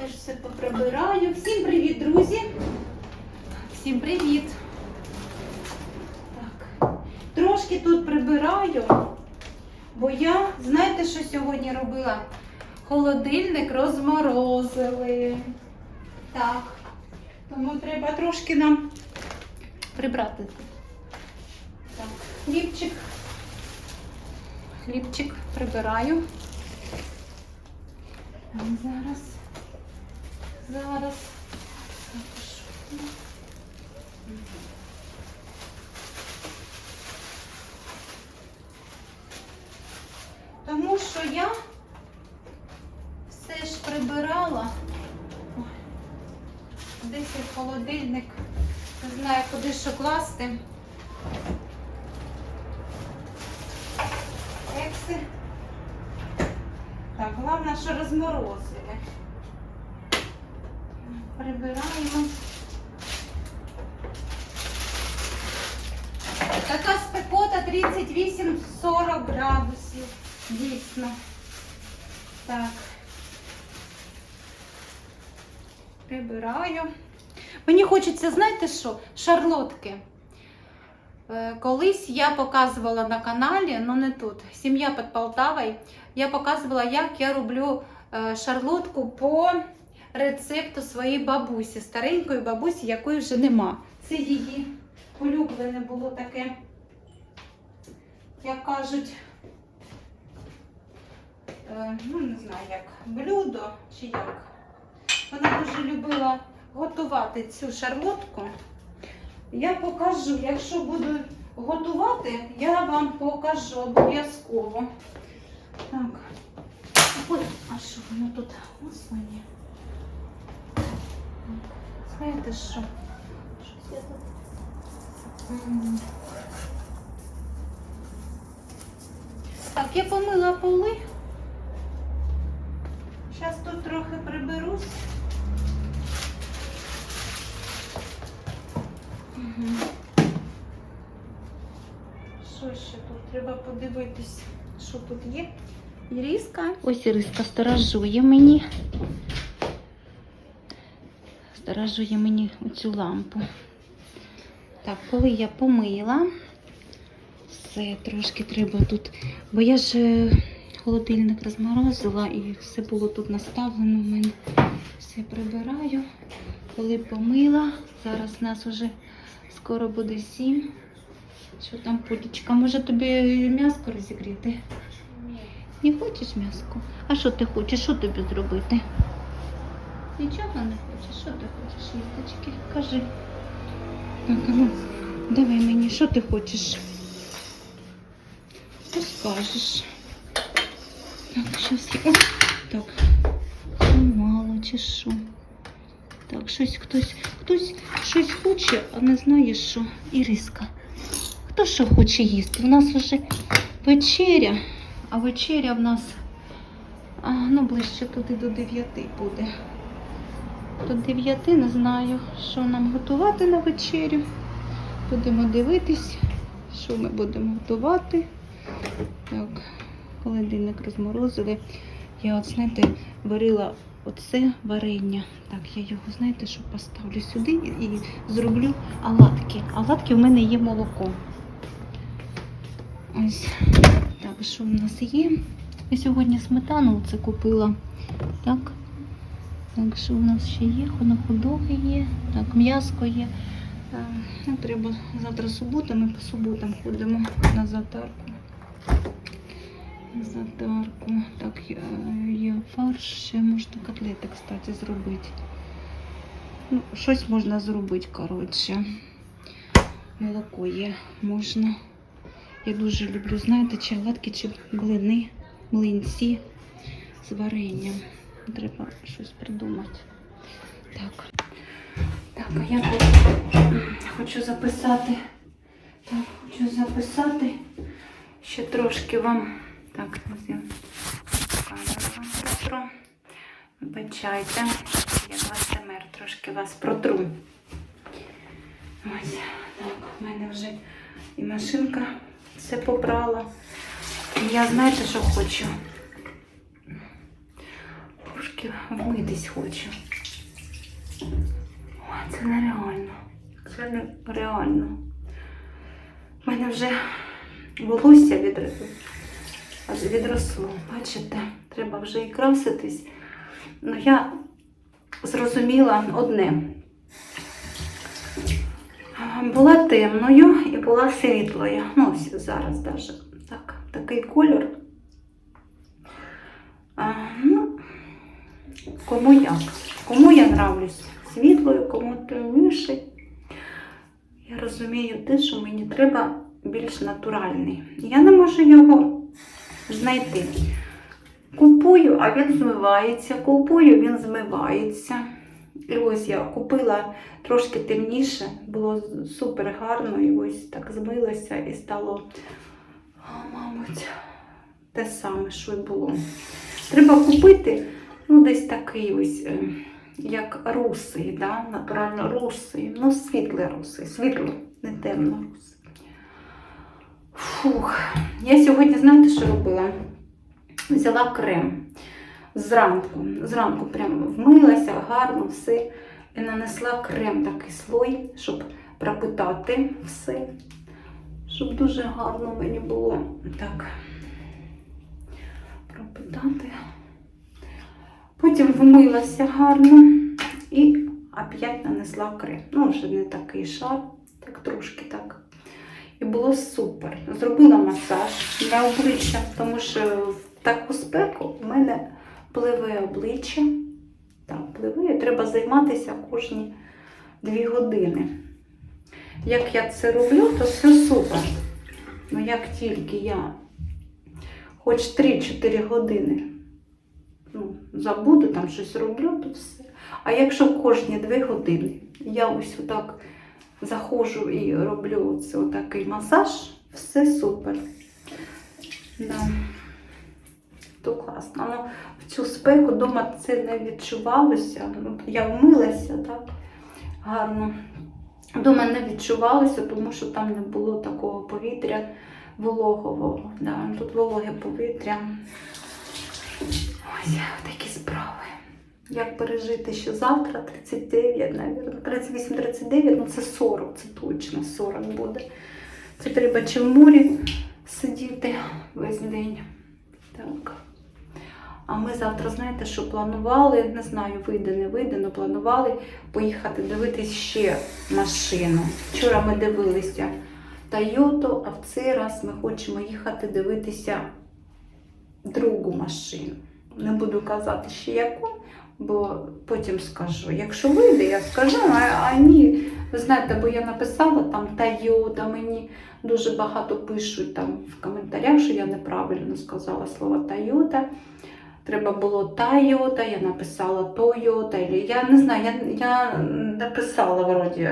Теж все поприбираю. Всім привіт, друзі! Всім привіт! Так. Трошки тут прибираю, бо я, знаєте, що сьогодні робила? Холодильник розморозили. Так. Тому треба трошки нам прибрати. Так, хлібчик. Хлібчик прибираю. Зараз. Зараз. Тому що я все ж прибирала. Десь і холодильник. Не знаю, куди що класти. Екси. Так, головне, що розморозили. Прибираємо. Така спекота 38-40 градусів. Дійсно. Так. Прибираю. Мені хочеться, знаєте що? Шарлотки. Е, Колись я показувала на каналі, ну не тут, сім'я під Полтавою. Я показувала, як я роблю е, шарлотку по рецепту своєї бабусі, старенької бабусі, якої вже нема. Це її улюблене було таке, як кажуть, е, ну не знаю як, блюдо чи як. Вона дуже любила готувати цю шарлотку. Я покажу, якщо буду готувати, я вам покажу обов'язково. Так. Ой, а що воно тут? Господи. Знаєте що? Так, я помила поли. Зараз тут трохи приберусь. Що ще тут? Треба подивитись, що тут є. Іріска. Ось Іриска сторожує мені. Сторожує мені оцю лампу. Так, коли я помила, все трошки треба тут. Бо я ж е, холодильник розморозила і все було тут наставлено в мене. Все прибираю. Коли помила, зараз нас уже скоро буде сім. Що там путічка? Може тобі м'яско розігріти? Ні. Не хочеш м'яско? А що ти хочеш? Що тобі зробити? Нічого не хочеш? Що ти хочеш, їсточки? Кажи. Так, ну, давай мені, що ти хочеш? Що скажеш? Так, щось. О, так. Мало чи що? Так, щось хтось, хтось щось хоче, а не знає що. Іриска. Хто що хоче їсти? У нас вже вечеря, а вечеря в нас а, ну, ближче туди до 9 буде. До 9 не знаю, що нам готувати на вечерю. Будемо дивитись, що ми будемо готувати. Так, холодильник розморозили. Я от, знаєте, варила оце варення. Так, я його, знаєте, що поставлю сюди і, зроблю оладки. Оладки в мене є молоко. Ось. Так, що в нас є? Я сьогодні сметану це купила. Так. Так, що у нас ще є? Хонохудоги є, так, м'яско є. Е, Ну, треба завтра субота, ми по суботам ходимо на затарку. Затарку. Так, є фарш, ще можна котлети, кстати, зробити. Ну, щось можна зробити, коротше. Молоко є, можна. Я дуже люблю, знаєте, чи оладки, чи блини, млинці з варенням. Треба щось придумати. Так. Так, а я хочу записати. Так, хочу записати. Ще трошки вам. Так, камеру вам. Вибачайте. Я вас СМР трошки вас протру. Ось. Так, в мене вже і машинка все побрала. І я знаєте, що хочу? Трошки Трошки вмитись хочу. Ой, це нереально. Це нереально. У мене вже волосся від... відросло. Бачите, треба вже і краситись. Ну, я зрозуміла одне. Була темною і була світлою. Ну, зараз даже так, такий кольор. А, ну, кому як? Кому я нравлюсь світлою, кому темніший. Я розумію те, що мені треба більш натуральний. Я не можу його знайти. Купую, а він змивається. Купую, він змивається. І ось я купила трошки темніше, було супер гарно, і ось так змилося і стало, мабуть, те саме, що й було. Треба купити ну, десь такий ось, е, як русий, да? натурально русий, ну світлий русий, світло, не темно русий. Фух, я сьогодні, знаєте, що робила? Взяла крем зранку. Зранку прямо вмилася, гарно все. І нанесла крем такий слой, щоб пропитати все. Щоб дуже гарно мені було так пропитати. Потім вмилася гарно і опять нанесла крем. Ну, вже не такий шар, так трошки так. І було супер. Зробила масаж для обличчя, тому що в таку спеку в мене пливе обличчя. Так, пливе, треба займатися кожні дві години. Як я це роблю, то все супер. Ну, як тільки я хоч 3-4 години ну, забуду, там щось роблю, то все. А якщо кожні 2 години я ось отак заходжу і роблю це отакий масаж, все супер. Да. То класно. Ну, в цю спеку вдома це не відчувалося. Ну, я вмилася так гарно. Вдома не відчувалося, тому що там не було такого повітря вологового. Да. Тут вологе повітря. Ось такі справи. Як пережити ще завтра? 39, навірно. 38-39, ну це 40, це точно 40 буде. Це треба чи в морі сидіти весь день. Так. А ми завтра, знаєте, що планували, не знаю, вийде, не вийде, але планували поїхати дивитись ще машину. Вчора ми дивилися Тойоту, а в цей раз ми хочемо їхати дивитися другу машину. Не буду казати ще яку, бо потім скажу. Якщо вийде, я скажу, а, а ні. Ви знаєте, бо я написала там Тойота, мені дуже багато пишуть там в коментарях, що я неправильно сказала слово Тойота. Треба було Тойота, я написала Тойота. Я не знаю, я, я написала вроді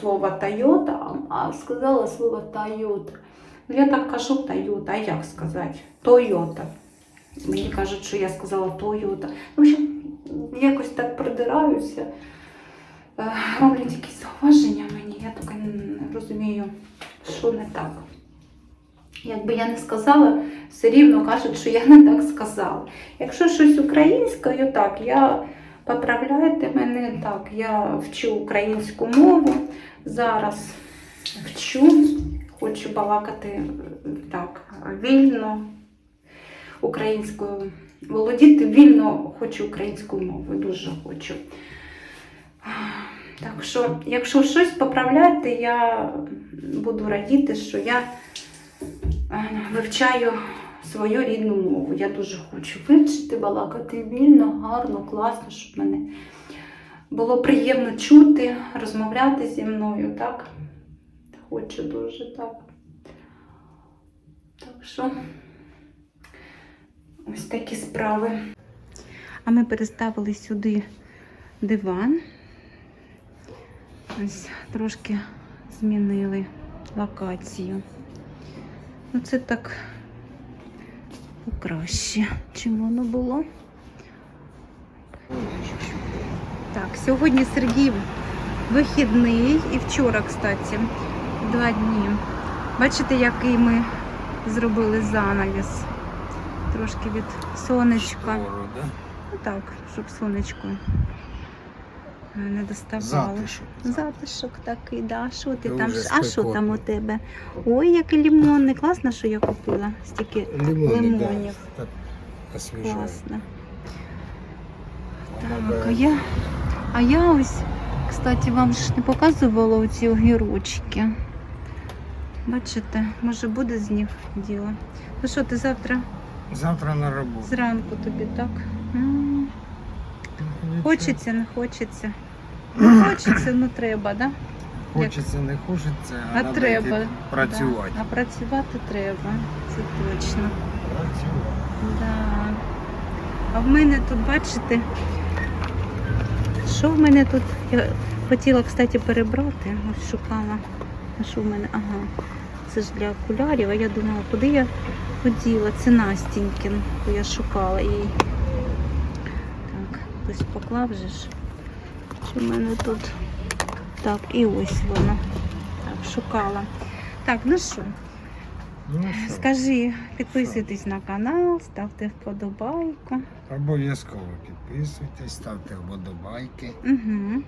слово Тойота, а сказала слово Тойота. Ну, Я так кажу Тойота, а як сказати? Тойота. Мені кажуть, що я сказала Тойота. В общем, якось так придираюся. Е, Роблять якісь зауваження мені, я так не розумію, що не так. Якби я не сказала, все рівно кажуть, що я не так сказала. Якщо щось українською, так, я поправляйте мене так, я вчу українську мову, зараз вчу, хочу балакати так, вільно українською, володіти вільно хочу українською мовою, дуже хочу. Так що, якщо щось поправляти, я буду радіти, що я е, вивчаю свою рідну мову. Я дуже хочу вивчити, балакати вільно, гарно, класно, щоб мене було приємно чути, розмовляти зі мною, так? Хочу дуже так. Так що ось такі справи. А ми переставили сюди диван. Ось трошки змінили локацію. Ну, це так покраще, чим воно було. Так, сьогодні Сергій вихідний і вчора, кстати, два дні. Бачите, який ми зробили занавіс. Трошки від сонечка. Скоро, да? Ну так, щоб сонечко не доставало. Затишок. Затишок такий, да. Що ти там? Дуже А що там у тебе? Ой, який лимонний. Класно, що я купила. Стільки Лимони, Лимонів. да, так класно. Так, а я, а я ось, кстати, вам ж не показувала оці огірочки. Бачите, може буде з них діло. Ну що, ти завтра Завтра на роботу. зранку тобі так? М, Хочеться, не хочеться. Не хочеться, ну треба, да? Хочеться, не хочеться, а, А надо треба. йти працювати. Да. А працювати треба, це точно. Працювати. Да. А в мене тут, бачите, що в мене тут? Я хотіла, кстати, перебрати, ось шукала. А що в мене? Ага. Це ж для окулярів, а я думала, куди я поділа? Це Настінькін, бо я шукала її. Так, хтось поклав же ж. Що в мене тут? Так, і ось воно. Так, шукала. Так, ну що? Ну що, Скажи, підписуйтесь на канал, ставте вподобайку. обов'язково підписуйтесь, ставте вподобайки. Угу.